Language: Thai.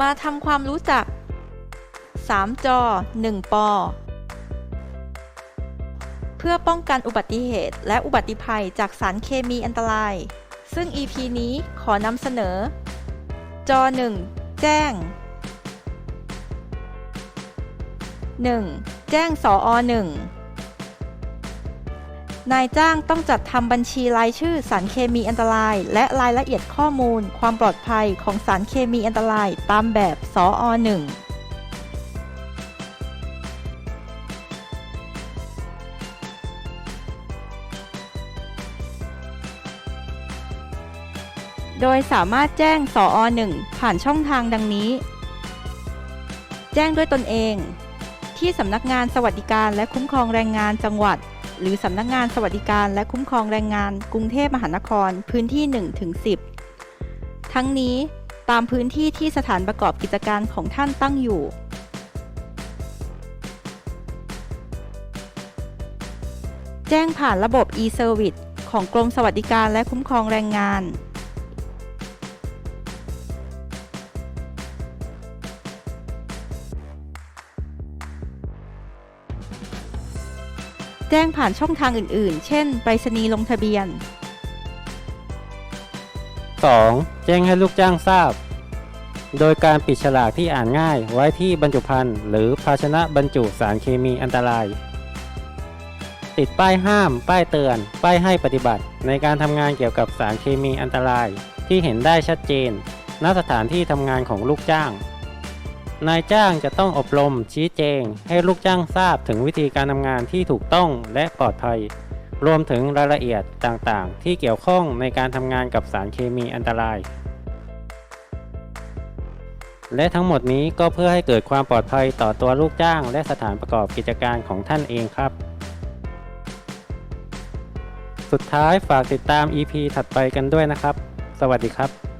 มาทำความรู้จัก 3 จอ 1 ปอ เพื่อป้องกันอุบัติเหตุ และอุบัติภัยจากสารเคมีอันตราย ซึ่ง EP นี้ขอนำเสนอ จอ 1 แจ้ง 1. แจ้งสอ1 นายจ้างต้องจัดทำบัญชีรายชื่อสารเคมีอันตราย และรายละเอียดข้อมูล ความปลอดภัยของสารเคมีอันตราย ตามแบบสอ1โดยสามารถแจ้งสอ1ผ่านช่องทางดังนี้ แจ้งด้วยตนเอง ที่สำนักงานสวัสดิการและคุ้มครองแรงงานจังหวัด หรือสำนักงานสวัสดิการและคุ้มครองแรงงานกรุงเทพมหานครพื้นที่1ถึง10 ทั้งนี้ตามพื้นที่ที่สถานประกอบกิจการของท่านตั้งอยู่แจ้งผ่านระบบ e-service ของกรมสวัสดิการและคุ้มครองแรงงาน แจ้งผ่านช่องทางอื่น ๆ เช่น ไปรษณีย์ลงทะเบียน 2. แจ้งให้ลูกจ้างทราบ โดยการปิดฉลากที่อ่านง่ายไว้ที่บรรจุภัณฑ์หรือภาชนะบรรจุสารเคมีอันตราย ติดป้ายห้าม ป้ายเตือน ป้ายให้ปฏิบัติ ในการทำงานเกี่ยวกับสารเคมีอันตราย ที่เห็นได้ชัดเจนณสถานที่ทำงานของลูกจ้าง นายจ้างจะต้องอบรมชี้แจง ให้ลูกจ้างทราบถึงวิธีการทำงานที่ถูกต้องและปลอดภัย รวมถึงรายละเอียดต่างๆ ที่เกี่ยวข้องในการทำงานกับสารเคมีอันตราย และทั้งหมดนี้ก็เพื่อให้เกิดความปลอดภัยต่อตัวลูกจ้าง และสถานประกอบกิจการของท่านเองครับ สุดท้ายฝากติดตาม EP ถัดไปกันด้วยนะครับ สวัสดีครับ